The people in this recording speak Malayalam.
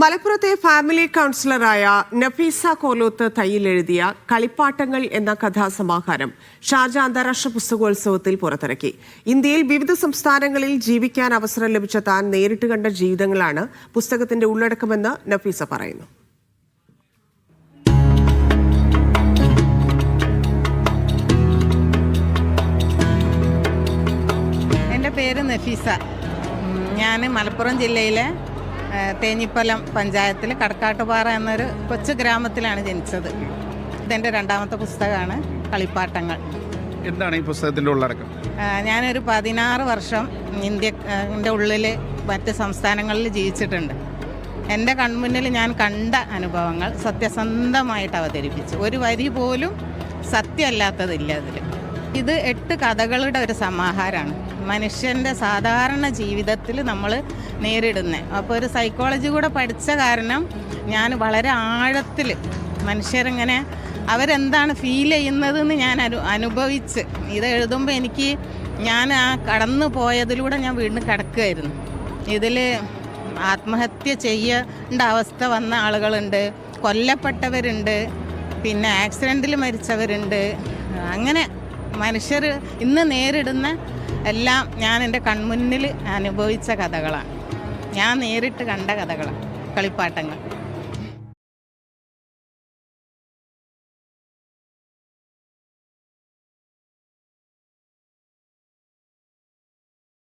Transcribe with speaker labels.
Speaker 1: മലപ്പുറത്തെ ഫാമിലി കൗൺസിലറായ നഫീസ കോലോത്ത് തയ്യിൽ എഴുതിയ കളിപ്പാട്ടങ്ങൾ എന്ന കഥാസമാഹാരം ഷാർജ അന്താരാഷ്ട്ര പുസ്തകോത്സവത്തിൽ പുറത്തിറക്കി. ഇന്ത്യയിൽ വിവിധ സംസ്ഥാനങ്ങളിൽ ജീവിക്കാൻ അവസരം ലഭിച്ച താൻ നേരിട്ട് കണ്ട ജീവിതങ്ങളാണ് പുസ്തകത്തിന്റെ ഉള്ളടക്കമെന്ന് നഫീസ പറയുന്നു.
Speaker 2: എന്റെ പേര് നഫീസ. ഞാൻ മലപ്പുറം ജില്ലയിലെ തേഞ്ഞിപ്പലം പഞ്ചായത്തിൽ കടക്കാട്ടുപാറ എന്നൊരു കൊച്ചു ഗ്രാമത്തിലാണ് ജനിച്ചത്. ഇതെന്റെ രണ്ടാമത്തെ പുസ്തകമാണ് കളിപ്പാട്ടങ്ങൾ.
Speaker 3: എന്താണ് ഈ പുസ്തകത്തിന്റെ ഉള്ളടക്കം?
Speaker 2: ഞാനൊരു പതിനാറ് വർഷം ഇന്ത്യ എന്റെ ഉള്ളിൽ മറ്റ് സംസ്ഥാനങ്ങളിൽ ജീവിച്ചിട്ടുണ്ട്. എന്റെ കൺമുന്നിൽ ഞാൻ കണ്ട അനുഭവങ്ങൾ സത്യസന്ധമായിട്ട് അവതരിപ്പിച്ചു. ഒരു വരി പോലും സത്യമല്ലാത്തതില്ല അതിൽ ഇത് എട്ട് കഥകളുടെ ഒരു സമാഹാരമാണ്. മനുഷ്യന്റെ സാധാരണ ജീവിതത്തിൽ നമ്മൾ നേരിടുന്നത് അപ്പോൾ ഒരു സൈക്കോളജി കൂടെ പഠിച്ച കാരണം ഞാൻ വളരെ ആഴത്തിൽ മനുഷ്യരിങ്ങനെ അവരെന്താണ് ഫീൽ ചെയ്യുന്നതെന്ന് ഞാൻ അനു അനുഭവിച്ച്. ഇത് എഴുതുമ്പോൾ എനിക്ക് ഞാൻ ആ കടന്നു പോയതിലൂടെ ഞാൻ വീണ്ടും കിടക്കുമായിരുന്നു ഇതിൽ ആത്മഹത്യ ചെയ്യേണ്ട അവസ്ഥ വന്ന ആളുകളുണ്ട്. കൊല്ലപ്പെട്ടവരുണ്ട്. പിന്നെ ആക്സിഡന്റിൽ മരിച്ചവരുണ്ട്. അങ്ങനെ മനുഷ്യർ ഇന്ന് നേരിടുന്ന എല്ലാം ഞാൻ എന്റെ കൺമുന്നിൽ അനുഭവിച്ച കഥകളാണ്. ഞാൻ നേരിട്ട് കണ്ട കഥകളാണ് കളിപ്പാട്ടങ്ങൾ.